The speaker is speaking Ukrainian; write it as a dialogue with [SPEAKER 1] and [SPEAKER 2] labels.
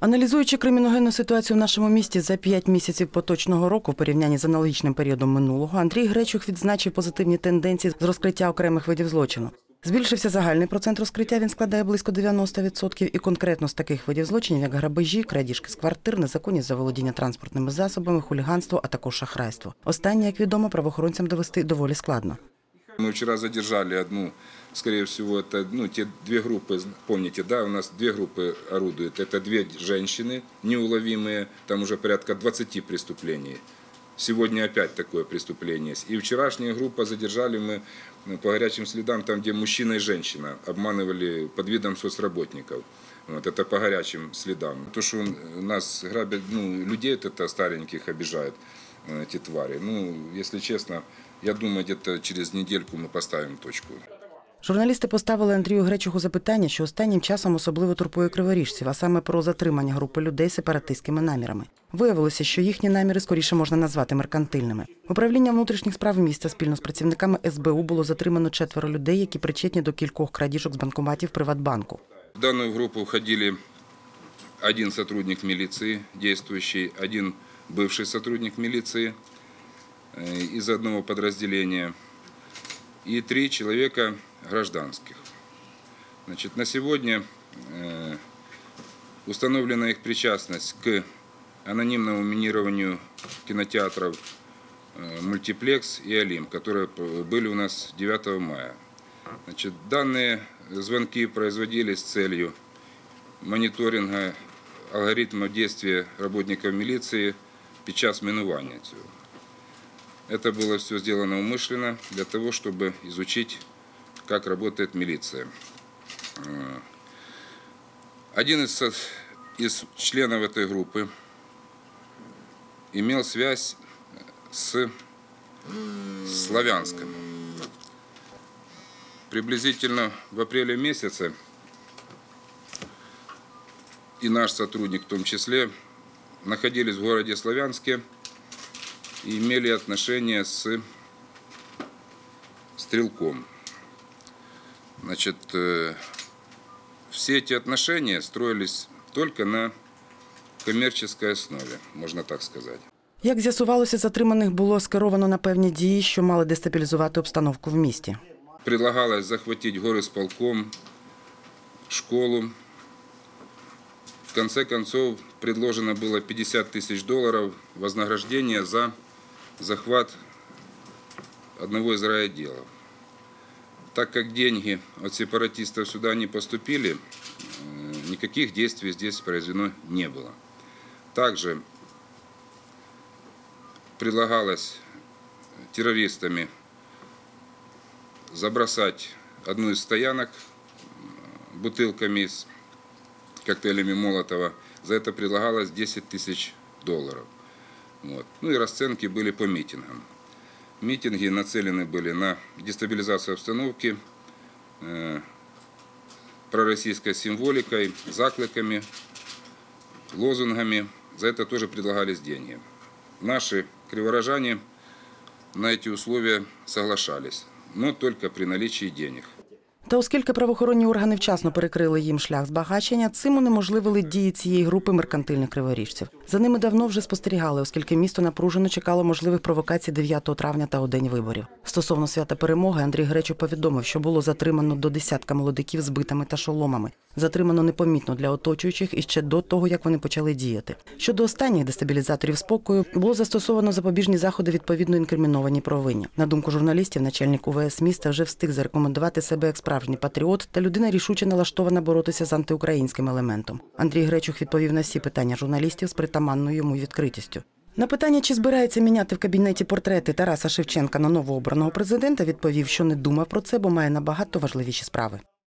[SPEAKER 1] Аналізуючи криміногенну ситуацію в нашому місті за 5 місяців поточного року в порівнянні з аналогічним періодом минулого, Андрій Гречух відзначив позитивні тенденції з розкриття окремих видів злочину. Збільшився загальний процент розкриття, він складає близько 90%, і конкретно з таких видів злочинів, як грабежі, крадіжки з квартир, незаконні заволодіння транспортними засобами, хуліганство, а також шахрайство. Останнє, як відомо, правоохоронцям довести доволі складно.
[SPEAKER 2] Мы вчера задержали одну, скорее всего, это ну, те две группы, помните, да, у нас две группы орудуют. Это две женщины неуловимые, там уже порядка 20 преступлений. Сегодня опять такое преступление. И вчерашняя группа задержали мы ну, по горячим следам, там, где мужчина и женщина обманывали под видом соцработников. Вот, это по горячим следам. То, что нас грабят, ну, людей это стареньких обижают, э, эти твари. Ну, если честно, я думаю, где-то через недельку мы поставим точку.
[SPEAKER 1] Журналісти поставили Андрію Гречуху запитання, що останнім часом особливо турбує криворіжців, а саме про затримання групи людей з сепаратистськими намірами. Виявилося, що їхні наміри скоріше можна назвати меркантильними. Управління внутрішніх справ міста спільно з працівниками СБУ було затримано четверо людей, які причетні до кількох крадіжок з банкоматів Приватбанку.
[SPEAKER 2] В данную группу входили один сотрудник милиции, действующий, один бывший сотрудник милиции э, из одного подразделения и три человека гражданских. Значит, на сегодня э, установлена их причастность к анонимному минированию кинотеатров э, «Мультиплекс» и «Олимп», которые были у нас 9 мая. Значит, данные звонки производились с целью мониторинга алгоритмов действия работников милиции під час минування цього. Это было все сделано умышленно для того, чтобы изучить, как работает милиция. Э, Один из, из членов этой группы имел связь с Славянском. Приблизительно в апреле месяце и наш сотрудник в том числе находились в городе Славянске и имели отношения с стрелком. Значит, э, все эти отношения строились только на коммерческой основе, можно так сказать.
[SPEAKER 1] Як з'ясувалося, затриманих було скеровано на певні дії, що мали дестабілізувати обстановку в місті.
[SPEAKER 2] Предлагалось захватить горосполком, школу. В конце концов, предложено было 50 тысяч долларов вознаграждения за захват одного из райотделов. Так как деньги от сепаратистов сюда не поступили, э, никаких действий здесь произведено не было. Также предлагалось террористами забросать одну из стоянок м, бутылками с коктейлями Молотова. За это предлагалось 10 тысяч долларов. Вот. Ну и расценки были по митингам. Митинги нацелены были на дестабилизацию обстановки, э, пророссийской символикой, закликами, лозунгами. За это тоже предлагались деньги. Наши криворожане на эти условия соглашались, но только при наличии денег.
[SPEAKER 1] Та оскільки правоохоронні органи вчасно перекрили їм шлях збагачення, цим унеможливили дії цієї групи меркантильних криворіжців. За ними давно вже спостерігали, оскільки місто напружено чекало можливих провокацій 9 травня та у день виборів. Стосовно свята перемоги, Андрій Гречу повідомив, що було затримано до десятка молодиків з битами та шоломами. Затримано непомітно для оточуючих і ще до того, як вони почали діяти. Щодо останніх дестабілізаторів спокою було застосовано запобіжні заходи відповідно інкриміновані провинні. На думку журналістів, начальник УВС міста вже встиг зарекомендувати себе як справжній патріот та людина рішуче налаштована боротися з антиукраїнським елементом. Андрій Гречух відповів на всі питання журналістів з притаманною йому відкритістю. На питання, чи збирається міняти в кабінеті портрети Тараса Шевченка на новообраного президента, відповів, що не думав про це, бо має набагато важливіші справи.